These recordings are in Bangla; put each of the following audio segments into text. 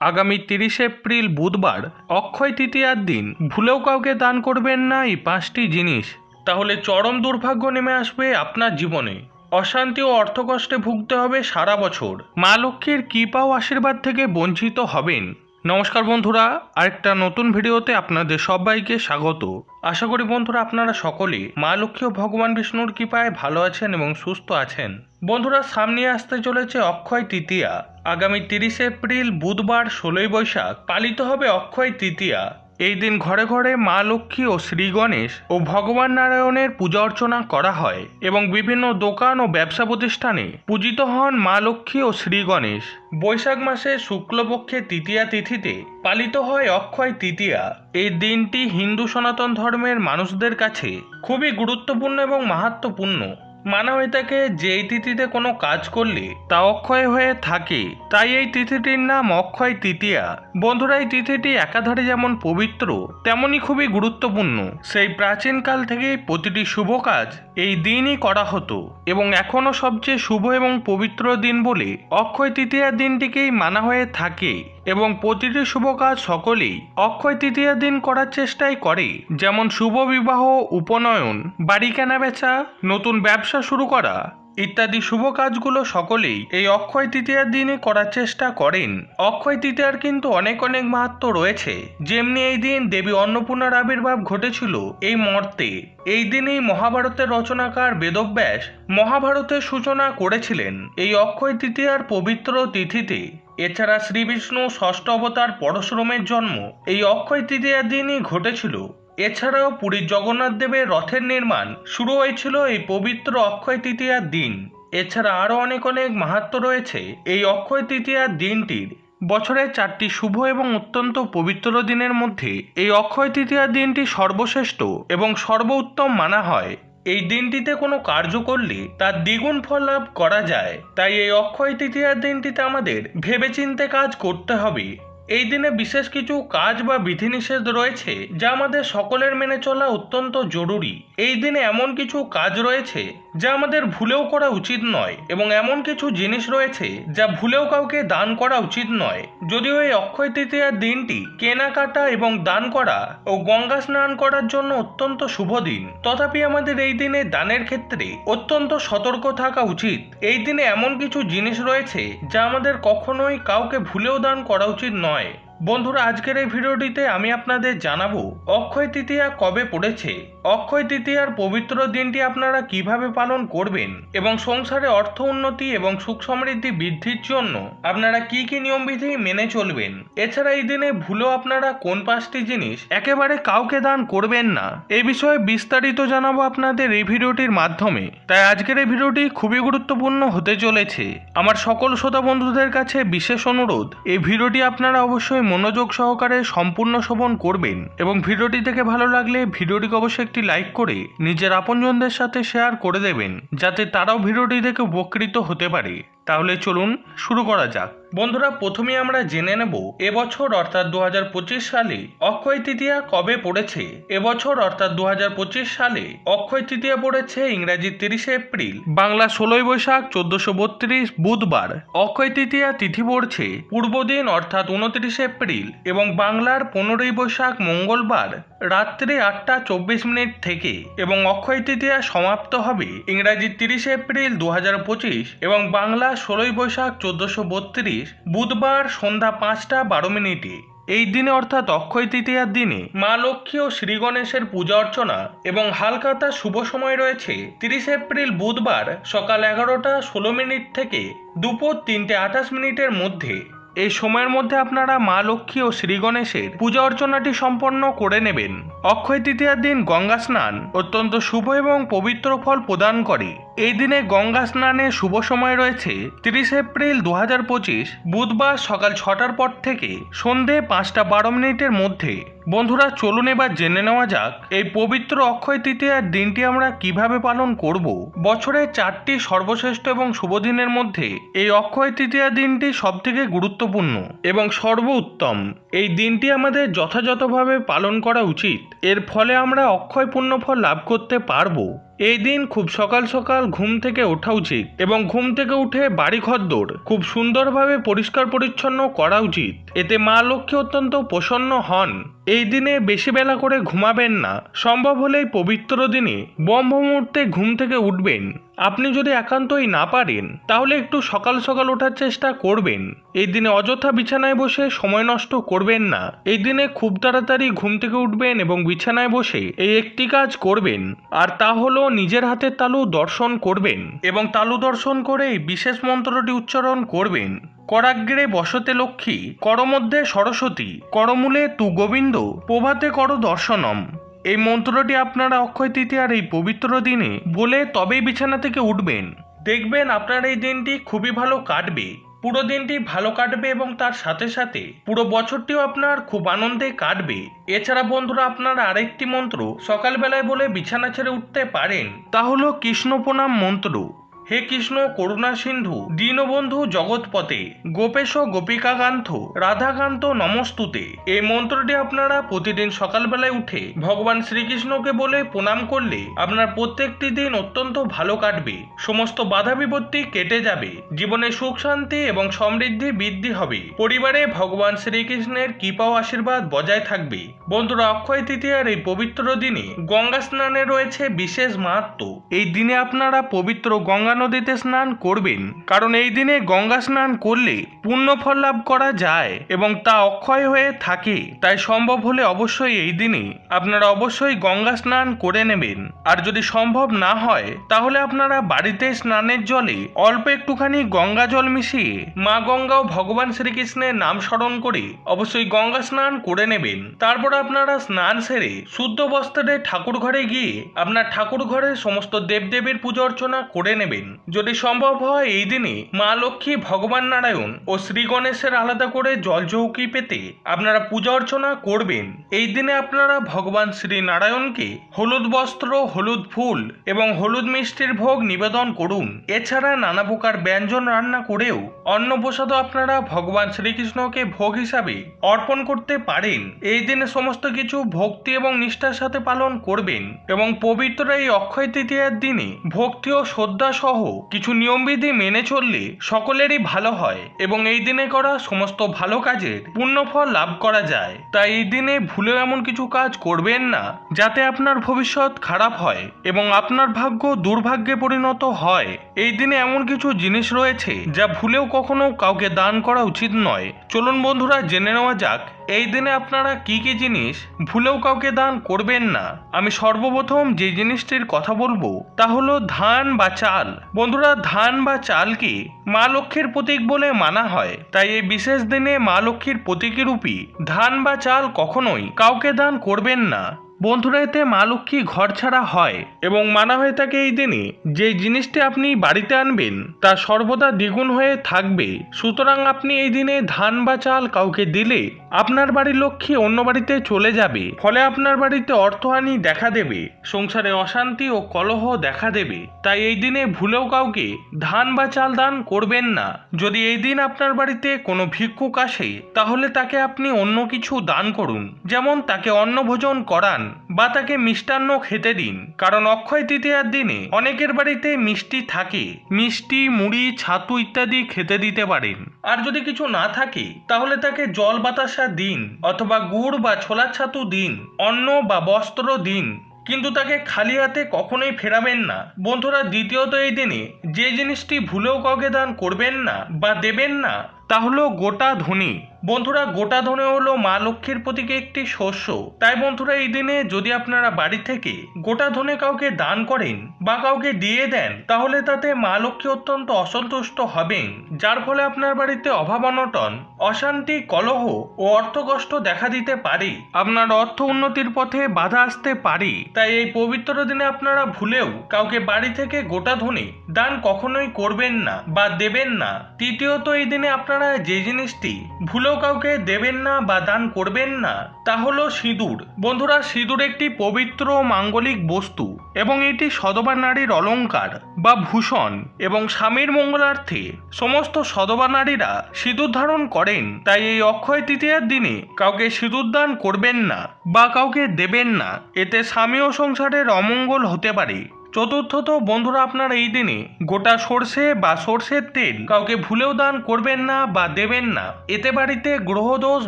আগামী তিরিশে এপ্রিল বুধবার অক্ষয় তৃতীয়ার দিন ভুলেও কাউকে দান করবেন না এই পাঁচটি জিনিস। তাহলে চরম দুর্ভাগ্য নেমে আসবে আপনার জীবনে। অশান্তি ও অর্থকষ্টে ভুগতে হবে সারা বছর। মা লক্ষ্মীর কৃপা ও আশীর্বাদ থেকে বঞ্চিত হবেন। নমস্কার বন্ধুরা, আরেকটা নতুন ভিডিওতে আপনাদের সবাইকে স্বাগত। আশা করি বন্ধুরা আপনারা সকলে মা লক্ষ্মী ও ভগবান বিষ্ণুর কৃপায় ভালো আছেন এবং সুস্থ আছেন। বন্ধুরা, সামনে আসতে চলেছে অক্ষয় তৃতীয়া। আগামী তিরিশে এপ্রিল বুধবার ষোলোই বৈশাখ, পালিত হবে অক্ষয় তৃতীয়া। এই দিন ঘরে ঘরে মা লক্ষ্মী ও শ্রী গণেশ ও ভগবান নারায়ণের পূজা অর্চনা করা হয় এবং বিভিন্ন দোকান ও ব্যবসা প্রতিষ্ঠানে পূজিত হন মা লক্ষ্মী ও শ্রী গণেশ। বৈশাখ মাসে শুক্লপক্ষে তৃতীয়া তিথিতে পালিত হয় অক্ষয় তৃতীয়া। এই দিনটি হিন্দু সনাতন ধর্মের মানুষদের কাছে খুবই গুরুত্বপূর্ণ এবং মাহাত্মপূর্ণ। মানা হয়ে থাকে যে এই তিথিতে কোনো কাজ করলে তা অক্ষয় হয়ে থাকে, তাই এই তিথিটির নাম অক্ষয় তৃতীয়া। বন্ধুরা, এই তিথিটি একাধারে যেমন পবিত্র, তেমনি খুবই গুরুত্বপূর্ণ। সেই প্রাচীনকাল থেকেই প্রতিটি শুভ কাজ এই দিনই করা হতো এবং এখনও সবচেয়ে শুভ এবং পবিত্র দিন বলে অক্ষয় তৃতীয়ার দিনটিকেই মানা হয়ে থাকে। এবং প্রতিটি শুভ কাজ সকলেই অক্ষয় তৃতীয়ার দিন করার চেষ্টাই করে। যেমন শুভ বিবাহ, উপনয়ন, বাড়ি কেনা বেচা, নতুন ব্যবসা শুরু করা ইত্যাদি শুভ কাজগুলো সকলেই এই অক্ষয় তৃতীয়ার দিনে করার চেষ্টা করেন। অক্ষয় তৃতীয়ার কিন্তু অনেক অনেক মাহাত্ম রয়েছে। যেমনি এই দিন দেবী অন্নপূর্ণার আবির্ভাব ঘটেছিল এই মর্তে এই দিনেই মহাভারতের রচনাকার বেদব্যাস মহাভারতের সূচনা করেছিলেন। এই অক্ষয় তৃতীয়ার পবিত্র তিথিতে এছাড়া শ্রীবিষ্ণু ষষ্ঠ অবতার পরশুরামের জন্ম এই অক্ষয় তৃতীয়ার দিনই ঘটেছিল। এছাড়াও পুরীর জগন্নাথ দেবের রথের নির্মাণ শুরু হয়েছিল এই পবিত্র অক্ষয় তৃতীয়ার দিন। এছাড়া আরও অনেক অনেক মাহাত্ম রয়েছে এই অক্ষয় তৃতীয়ার দিনটির। বছরের চারটি শুভ এবং অত্যন্ত পবিত্র দিনের মধ্যে এই অক্ষয় তৃতীয়ার দিনটি সর্বশ্রেষ্ঠ এবং সর্বোত্তম মানা হয়। এই দিনটিতে কোনো কার্য করলে তার দ্বিগুণ ফল লাভ করা যায়। তাই এই অক্ষয় তৃতীয়ার দিনটিতে আমাদের ভেবেচিন্তে কাজ করতে হবে। এই দিনে বিশেষ কিছু কাজ বা বিধিনিষেধ রয়েছে যা আমাদের সকলের মেনে চলা অত্যন্ত জরুরি। এই দিনে এমন কিছু কাজ রয়েছে যা আমাদের ভুলেও করা উচিত নয় এবং এমন কিছু জিনিস রয়েছে যা ভুলেও কাউকে দান করা উচিত নয়। যদিও এই অক্ষয় তৃতীয়ার দিনটি কেনাকাটা এবং দান করা ও গঙ্গা স্নান করার জন্য অত্যন্ত শুভ দিন, তথাপি আমাদের এই দিনে দানের ক্ষেত্রে অত্যন্ত সতর্ক থাকা উচিত। এই দিনে এমন কিছু জিনিস রয়েছে যা আমাদের কখনোই কাউকে ভুলেও দান করা উচিত নয়। বন্ধুরা, আজকের এই ভিডিওটিতে আমি আপনাদের জানাব অক্ষয় তৃতীয়া কবে পড়েছে অক্ষয় তৃতীয়ার পবিত্র দিনটি আপনারা কীভাবে পালন করবেন এবং সংসারে অর্থ উন্নতি এবং সুখ সমৃদ্ধি বৃদ্ধির জন্য আপনারা কি কি নিয়মবিধি মেনে চলবেন? এছাড়া এই দিনে ভুলেও আপনারা কোন পাঁচটি জিনিস একেবারে কাউকে দান করবেন না? এ বিষয়ে বিস্তারিত জানাব আপনাদের এই ভিডিওটির মাধ্যমে। তাই আজকের এই ভিডিওটি খুবই গুরুত্বপূর্ণ হতে চলেছে। আমার সকল শ্রোতা বন্ধুদের কাছে বিশেষ অনুরোধ, এই ভিডিওটি আপনারা অবশ্যই মনোযোগ সহকারে সম্পূর্ণ শ্রবণ করবেন এবং ভিডিওটি থেকে ভালো লাগলে ভিডিওটিকে অবশ্যই একটি লাইক করে নিজের আপনজনদের সাথে শেয়ার করে দেবেন, যাতে তারাও ভিডিওটি দেখে উপকৃত হতে পারে। তাহলে চলুন শুরু করা যাক। বন্ধুরা প্রথমে আমরা জেনে নেব, এবছর অর্থাৎ দু হাজার পঁচিশ সালে অক্ষয় তৃতীয়া কবে পড়েছে? এবছর অর্থাৎ দু হাজার পঁচিশ সালে অক্ষয় তৃতীয়া পড়েছে ইংরাজি তিরিশে এপ্রিল, বাংলা ষোলোই বৈশাখ চোদ্দশো বত্রিশ বুধবার। অক্ষয় তৃতীয়া তিথি পড়ছে পূর্ব দিন অর্থাৎ উনত্রিশে এপ্রিল এবং বাংলার পনেরোই বৈশাখ মঙ্গলবার রাত্রি আটটা চব্বিশ মিনিট থেকে এবং অক্ষয় তৃতীয়া সমাপ্ত হবে ইংরাজি তিরিশে এপ্রিল দু হাজার পঁচিশ এবং বাংলা ষোলোই বৈশাখ চোদ্দশো বত্রিশ বুধবার সন্ধ্যা পাঁচটা বারো মিনিটে। এই দিনে অর্থাৎ অক্ষয় তৃতীয়ার দিনে মা লক্ষ্মী ও শ্রী গণেশের পূজা অর্চনা এবং হালকাতা শুভ সময় রয়েছে তিরিশ এপ্রিল বুধবার সকাল এগারোটা ষোলো মিনিট থেকে দুপুর তিনটে আঠাশ মিনিটের মধ্যে। এই সময়ের মধ্যে আপনারা মা লক্ষ্মী ও শ্রী গণেশের পূজা অর্চনাটি সম্পন্ন করে নেবেন। অক্ষয় তৃতীয়ার দিন গঙ্গা স্নান অত্যন্ত শুভ এবং পবিত্র ফল প্রদান করে। এই দিনে গঙ্গা স্নানের শুভ সময় রয়েছে তিরিশ এপ্রিল দু হাজার পঁচিশ বুধবার সকাল ছটার পর থেকে সন্ধে পাঁচটা বারো মিনিটের মধ্যে। বন্ধুরা, চলুন এবার জেনে নেওয়া যাক এই পবিত্র অক্ষয় তৃতীয়ার দিনটি আমরা কীভাবে পালন করব। বছরের চারটি সর্বশ্রেষ্ঠ এবং শুভ দিনের মধ্যে এই অক্ষয় তৃতীয়া দিনটি সবথেকে গুরুত্বপূর্ণ এবং সর্বোত্তম। এই দিনটি আমাদের যথাযথভাবে পালন করা উচিত। এর ফলে আমরা অক্ষয় পুণ্যফল লাভ করতে পারব। এই দিন খুব সকাল সকাল ঘুম থেকে ওঠা উচিত এবং ঘুম থেকে উঠে বাড়ি ঘরদোর খুব সুন্দরভাবে পরিষ্কার পরিচ্ছন্ন করা উচিত। এতে মা লক্ষ্মী অত্যন্ত প্রসন্ন হন। এই দিনে বেশি বেলা করে ঘুমাবেন না। সম্ভব হলেই পবিত্র দিনে ব্রহ্ম মুহূর্তে ঘুম থেকে উঠবেন। আপনি যদি একান্তই না পারেন, তাহলে একটু সকাল সকাল ওঠার চেষ্টা করবেন। এই দিনে অযথা বিছানায় বসে সময় নষ্ট করবেন না। এই দিনে খুব তাড়াতাড়ি ঘুম থেকে উঠবেন এবং বিছানায় বসে এই একটি কাজ করবেন। আর তা হলো নিজের হাতের তালু দর্শন করবেন এবং তালু দর্শন করে বিশেষ মন্ত্রটি উচ্চারণ করবেন। করাগ্রে বসতে লক্ষ্মী, করমধ্যে সরস্বতী, করমূলে তু গোবিন্দ, প্রভাতে কর দর্শনম। এই মন্ত্রটি আপনারা অক্ষয় তৃতীয়ার এই পবিত্র দিনে বলে তবেই বিছানা থেকে উঠবেন। দেখবেন আপনার এই দিনটি খুবই ভালো কাটবে। পুরো দিনটি ভালো কাটবে এবং তার সাথে সাথে পুরো বছরটিও আপনার খুব আনন্দে কাটবে। এছাড়া বন্ধুরা, আপনারা আরেকটি মন্ত্র সকালবেলায় বলে বিছানা ছেড়ে উঠতে পারেন। তা হলো কৃষ্ণ প্রণাম মন্ত্র। হে কৃষ্ণ করুণা সিন্ধু, দীনবন্ধু জগৎপতে গোপেশ গোপিকাকান্ত, রাধাকান্ত নমস্তুতে। এই মন্ত্রটি আপনারা প্রতিদিন সকালবেলায় উঠে ভগবান শ্রীকৃষ্ণকে বলে প্রণাম করলে আপনার প্রত্যেকটি দিন অত্যন্ত ভালো কাটবে। সমস্ত বাধা বিপত্তি কেটে যাবে। জীবনে সুখ, শান্তি এবং সমৃদ্ধি বৃদ্ধি হবে। পরিবারে ভগবান শ্রীকৃষ্ণের কৃপা ও আশীর্বাদ বজায় থাকবে। বন্ধুরা, অক্ষয় তৃতীয়ার এই পবিত্র দিনে গঙ্গা স্নানে রয়েছে বিশেষ মাহাত্ম এই দিনে আপনারা পবিত্র গঙ্গা নদীতে স্নান করবেন, কারণ এই দিনে গঙ্গা স্নান করলে পুণ্য ফল লাভ করা যায় এবং তা অক্ষয় হয়ে থাকে। তাই সম্ভব হলে অবশ্যই এই দিনে আপনারা অবশ্যই গঙ্গা স্নান করে নেবেন। আর যদি সম্ভব না হয়, তাহলে আপনারা বাড়িতে স্নানের জলে অল্প একটুখানি গঙ্গা জল মিশিয়ে মা গঙ্গা ও ভগবান শ্রীকৃষ্ণের নাম স্মরণ করে অবশ্যই গঙ্গা স্নান করে নেবেন। তারপর আপনারা স্নান সেরে শুদ্ধ বস্ত্রে ঠাকুর ঘরে গিয়ে আপনার ঠাকুর ঘরে সমস্ত দেবদেবীর পুজো অর্চনা করে নেবেন। যদি সম্ভব হয়, এই দিনে মা লক্ষ্মী, ভগবান নারায়ণ ও শ্রী গণেশের আলাদা করে জল চৌকি পেতে আপনারা পূজা অর্চনা করবেন। এই দিনে আপনারা ভগবান শ্রী নারায়ণকে হলুদ বস্ত্র, হলুদ ফুল এবং হলুদ মিষ্টির ভোগ নিবেদন করুন। এছাড়া নানা প্রকার ব্যঞ্জন রান্না করেও অন্ন প্রসাদও আপনারা ভগবান শ্রীকৃষ্ণকে ভোগ হিসাবে অর্পণ করতে পারেন। এই দিনে সমস্ত কিছু ভক্তি এবং নিষ্ঠার সাথে পালন করবেন এবং পবিত্র এই অক্ষয় তৃতীয়ার দিনে ভক্তি ও শ্রদ্ধা সহ কিছু নিয়মবিধি মেনে চললে সকলেরই ভালো হয় এবং এই দিনে করা সমস্ত ভালো কাজের পুণ্যফল লাভ করা যায়। তাই এই দিনে ভুলেও এমন কিছু কাজ করবেন না, যাতে আপনার ভবিষ্যৎ খারাপ হয় এবং আপনার ভাগ্য দুর্ভাগ্যে পরিণত হয়। এই দিনে এমন কিছু জিনিস রয়েছে যা ভুলেও কখনো কাউকে দান করা উচিত নয়। চলুন বন্ধুরা, জেনে নেওয়া যাক এই দিনে আপনারা কি কি জিনিস ভুলেও কাউকে দান করবেন না? আমি সর্বপ্রথম যে জিনিসটির কথা বলব, তা হলো ধান বা চাল। বন্ধুরা, ধান বা চালকে মা লক্ষ্মীর প্রতীক বলে মানা হয়। তাই এই বিশেষ দিনে মা লক্ষ্মীর প্রতীকী রূপী ধান বা চাল কখনোই কাউকে দান করবেন না। বন্ধুরা, এতে মা লক্ষ্মী ঘর ছাড়া হয় এবং মানা হয়ে থাকে এই দিনে যে জিনিসটি আপনি বাড়িতে আনবেন, তা সর্বদা দ্বিগুণ হয়ে থাকবে। সুতরাং আপনি এই দিনে ধান বা চাল কাউকে দিলে আপনার বাড়ির লক্ষ্মী অন্য বাড়িতে চলে যাবে। ফলে আপনার বাড়িতে অর্থহানি দেখা দেবে, সংসারে অশান্তি ও কলহ দেখা দেবে। তাই এই দিনে ভুলেও কাউকে ধান বা চাল দান করবেন না। যদি এই দিন আপনার বাড়িতে কোনো ভিক্ষুক আসে, তাহলে তাকে আপনি অন্য কিছু দান করুন। যেমন তাকে অন্ন ভোজন করান বা তাকে মিষ্টান্ন খেতে দিন, কারণ অক্ষয় তৃতীয়ার দিনে অনেকের বাড়িতে মিষ্টি থাকে, মিষ্টি, মুড়ি, ছাতু ইত্যাদি খেতে দিতে পারেন। আর যদি কিছু না থাকে, তাহলে তাকে জল বাতাসা দিন, অথবা গুড় বা ছোলার ছাতু দিন, অন্ন বা বস্ত্র দিন। কিন্তু তাকে খালি হাতে কখনোই ফেরাবেন না। বন্ধুরা, দ্বিতীয়ত এই দিনে যে জিনিসটি ভুলেও কাউকে দান করবেন না বা দেবেন না, তা হলো গোটা ধনী। বন্ধুরা, গোটা ধনে হলো মা লক্ষ্মীর প্রতীকে একটি শস্য। তাই বন্ধুরা, এই দিনে যদি আপনারা বাড়ি থেকে গোটা ধনে কাউকে দান করেন বা কাউকে দিয়ে দেন, তাহলে তাতে মা লক্ষ্মী অত্যন্ত অসন্তুষ্ট হবেন। যার ফলে আপনার বাড়িতে অভাব অনটন, অশান্তি, কলহ ও অর্থকষ্ট দেখা দিতে পারে। আপনার অর্থ উন্নতির পথে বাধা আসতে পারে। তাই এই পবিত্র দিনে আপনারা ভুলেও কাউকে বাড়ি থেকে গোটা ধনে দান কখনোই করবেন না বা দেবেন না। তৃতীয়ত, এই দিনে আপনারা যে জিনিসটি ভুলেও কাউকে দেবেন না বা দান করবেন না, তা হলো সিঁদুর। বন্ধুরা, সিঁদুর একটি পবিত্র মাঙ্গলিক বস্তু এবং এটি সদবা নারীর অলঙ্কার বা ভূষণ এবং স্বামীর মঙ্গলার্থে। সমস্ত সদবা নারীরা সিঁদুর ধারণ করেন, তাই এই অক্ষয় তৃতীয়ার দিনে কাউকে সিঁদুর দান করবেন না বা কাউকে দেবেন না। এতে স্বামী ও সংসারের অমঙ্গল হতে পারে। চতুর্থত বন্ধুরা আপনার এই দিনে গোটা সর্ষে বা সর্ষের তেল কাউকে ভুলেও দান করবেন না বা দেবেন না। এতে বাড়িতে গ্রহদোষ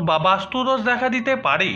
বা বাস্তুদোষ দেখা দিতে পারে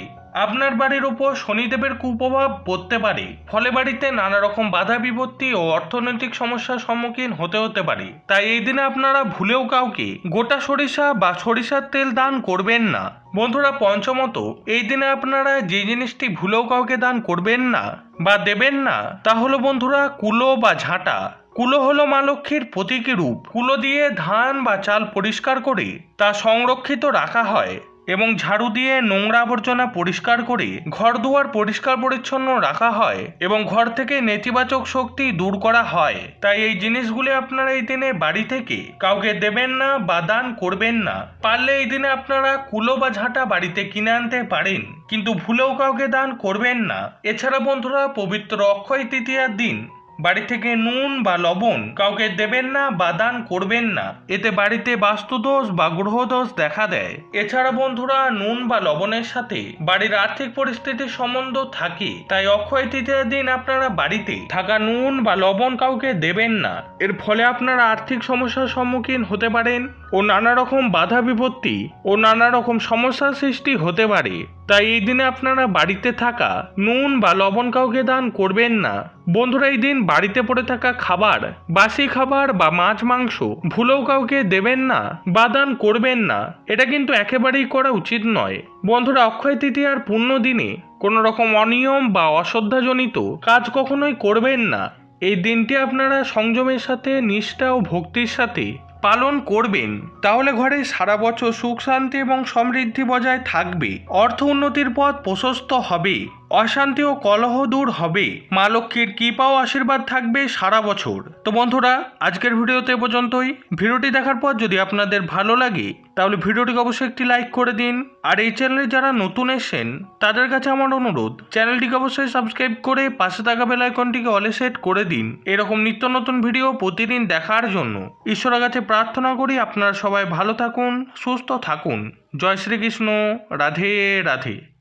আপনার বাড়ির উপর শনিদেবের কুপ্রভাব পড়তে পারে। ফলে বাড়িতে নানা রকম বাধা বিপত্তি ও অর্থনৈতিক সমস্যার সম্মুখীন হতে হতে পারে। তাই এই দিনে আপনারা ভুলেও কাউকে গোটা সরিষা বা সরিষার তেল দান করবেন না। বন্ধুরা, পঞ্চমত, এই দিনে আপনারা যে জিনিসটি ভুলেও কাউকে দান করবেন না বা দেবেন না, তা হলো বন্ধুরা, কুলো বা ঝাঁটা। কুলো হলো মা লক্ষ্মীর প্রতীকী রূপ। কুলো দিয়ে ধান বা চাল পরিষ্কার করে তা সংরক্ষিত রাখা হয়। এবং ঝাড়ু দিয়ে নোংরা আবর্জনা পরিষ্কার করে ঘর দুয়ার পরিষ্কার পরিচ্ছন্ন রাখা হয় এবং ঘর থেকে নেতিবাচক শক্তি দূর করা হয়। তাই এই জিনিসগুলি আপনারা এই দিনে বাড়ি থেকে কাউকে দেবেন না বা দান করবেন না। পারলে এই দিনে আপনারা কুলো বা ঝাঁটা বাড়িতে কিনে আনতে পারেন, কিন্তু ভুলেও কাউকে দান করবেন না। এছাড়া বন্ধুরা, পবিত্র অক্ষয় তৃতীয়ার দিন বাড়ি থেকে নুন বা লবণ কাউকে দেবেন না বা দান করবেন না। এতে বাড়িতে বাস্তুদোষ বা গ্রহদোষ দেখা দেয়। এছাড়া বন্ধুরা, নুন বা লবণের সাথে বাড়ির আর্থিক পরিস্থিতির সম্বন্ধ থাকে। তাই অক্ষয় তৃতীয়ার দিন আপনারা বাড়িতে থাকা নুন বা লবণ কাউকে দেবেন না। এর ফলে আপনারা আর্থিক সমস্যার সম্মুখীন হতে পারেন ও নানা রকম বাধা বিপত্তি ও নানা রকম সমস্যার সৃষ্টি হতে পারে। তাই এই দিনে আপনারা বাড়িতে থাকা নুন বা লবণ কাউকে দান করবেন না। বন্ধুরা, এই দিন বাড়িতে পড়ে থাকা খাবার, বাসি খাবার বা মাছ মাংস ভুলেও কাউকে দেবেন না বা দান করবেন না। এটা কিন্তু একেবারেই করা উচিত নয়। বন্ধুরা, অক্ষয় তৃতীয়ার পূর্ণ দিনে কোনো রকম অনিয়ম বা অশ্রদ্ধাজনিত কাজ কখনোই করবেন না। এই দিনটি আপনারা সংযমের সাথে, নিষ্ঠা ও ভক্তির সাথে পালন করবেন, তাহলে ঘরে সারা বছর সুখ শান্তি এবং সমৃদ্ধি বজায় থাকবে। অর্থ উন্নতির পথ প্রশস্ত হবে। অশান্তি ও কলহ দূর হবে। মা লক্ষ্মীর কৃপা ও আশীর্বাদ থাকবে সারা বছর। তো বন্ধুরা, আজকের ভিডিওতে পর্যন্তই। ভিডিওটি দেখার পর যদি আপনাদের ভালো লাগে, তাহলে ভিডিওটিকে অবশ্যই একটি লাইক করে দিন। আর এই চ্যানেলে যারা নতুন এসেছেন, তাদের কাছে আমার অনুরোধ, চ্যানেলটিকে অবশ্যই সাবস্ক্রাইব করে পাশে থাকা বেল আইকনটিকে অলে সেট করে দিন। এরকম নিত্য নতুন ভিডিও প্রতিদিন দেখার জন্য ঈশ্বরের কাছে প্রার্থনা করি আপনারা সবাই ভালো থাকুন, সুস্থ থাকুন। জয় শ্রীকৃষ্ণ। রাধে রাধে।